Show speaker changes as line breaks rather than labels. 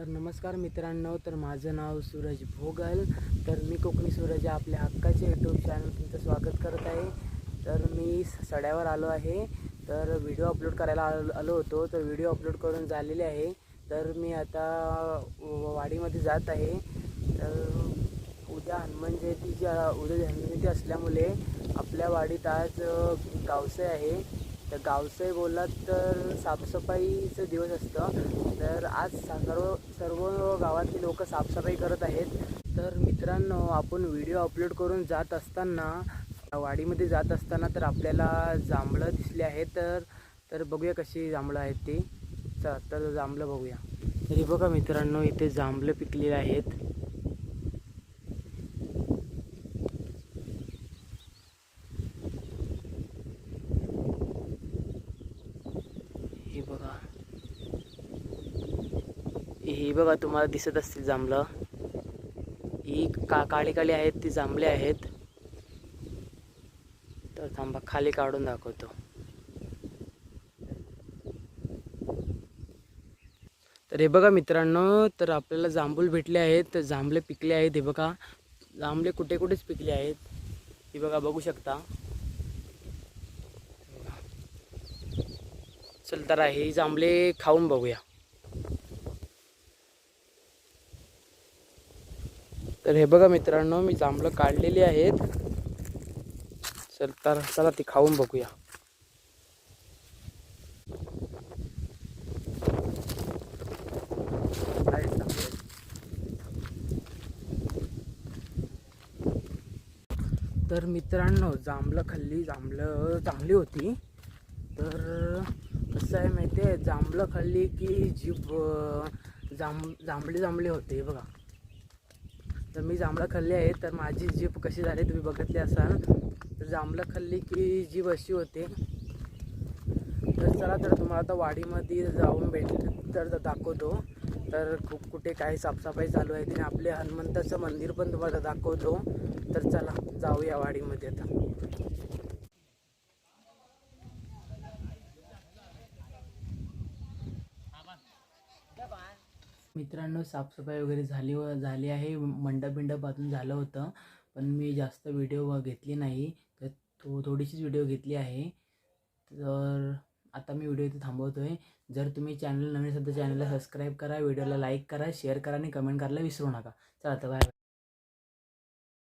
तर नमस्कार मित्रांनो तर माझं नाव सूरज भोगल. तर मी कोकणी सूरज या आपल्या हक्काचे यूट्यूब चॅनल तुमचं स्वागत करत आहे. तर मी स- सड्यावर आलो आहे. तर व्हिडिओ अपलोड करायला आलो आलो होतो तर व्हिडिओ अपलोड करून झालेले आहे. तर मी आता व- वाडीमध्ये जात आहे. तर उद्या हनुमान जयंतीची उद्या हनुमान जयंती असल्यामुळे आपल्या वाडीत आज गावसे आहे. तर गावसई बोललात तर साफसफाईचं दिवस असतं. तर आज सा- सर्व सर्व गावातली लोक साफसफाई करत आहेत. तर मित्रांनो आपण व्हिडिओ अपलोड करून जात असताना वाडीमध्ये जात असताना तर आपल्याला जांभळं दिसली आहेत. तर तर बघूया कशी जांभळं आहेत ती. चला तर जांभळं बघूया. तरी बघा मित्रांनो इथे जांभळं पिकलेले आहेत हे बघा ही बघा तुम्हाला दिसत असतील जांभळं. ही का काळी काळी आहेत ती जांभळे आहेत. तर थांबा खाली काढून दाखवतो. तर हे बघा मित्रांनो तर आपल्याला जांभूळ भेटले आहेत तर जांभळे पिकले आहेत हे बघा. जांभळे कुठे कुठेच पिकले आहेत. हे बघा बघू शकता. चल तर हे जांभळे खाऊन बघूया. तर हे बघा मित्रांनो मी जांभळं काढलेली आहेत. चल तर चला ती खाऊन बघूया. तर मित्रांनो जांभळं खाल्ली जांभळं चांगली होती. तर कसं आहे माहिती आहे जांभळं खाल्ली की जीभ जांभ जांभळी जांभळी होते हे बघा. तर मी जांभळं खाल्ली आहे. तर माझी जीभ कशी झाली तुम्ही बघितली असाल. तर जांभळं खाल्ली की जीभ अशी होते. तर चला तर तुम्हाला आता वाडीमध्ये जाऊन भेट तर दाखवतो. तर खूप कुठे काय साफसफाई चालू आहे आणि आपले हनुमंताचं मंदिर पण तुम्हाला दाखवतो. तर चला जाऊया वाडीमध्ये आता. मित्रांनो साफसफाई वगैरे झाली व झाली आहे. मंडप बिंडप बांधून झालं होतं पण मी जास्त व्हिडिओ घेतली नाही. तर थो थोडीशीच व्हिडिओ घेतली आहे. तर आता मी व्हिडिओ इथे थांबवतो आहे जर तुम्ही चॅनल नवीन असाल तर चॅनलला सबस्क्राईब करा व्हिडिओला लाईक करा शेअर करा आणि कमेंट करायला विसरू नका. चला आता बाय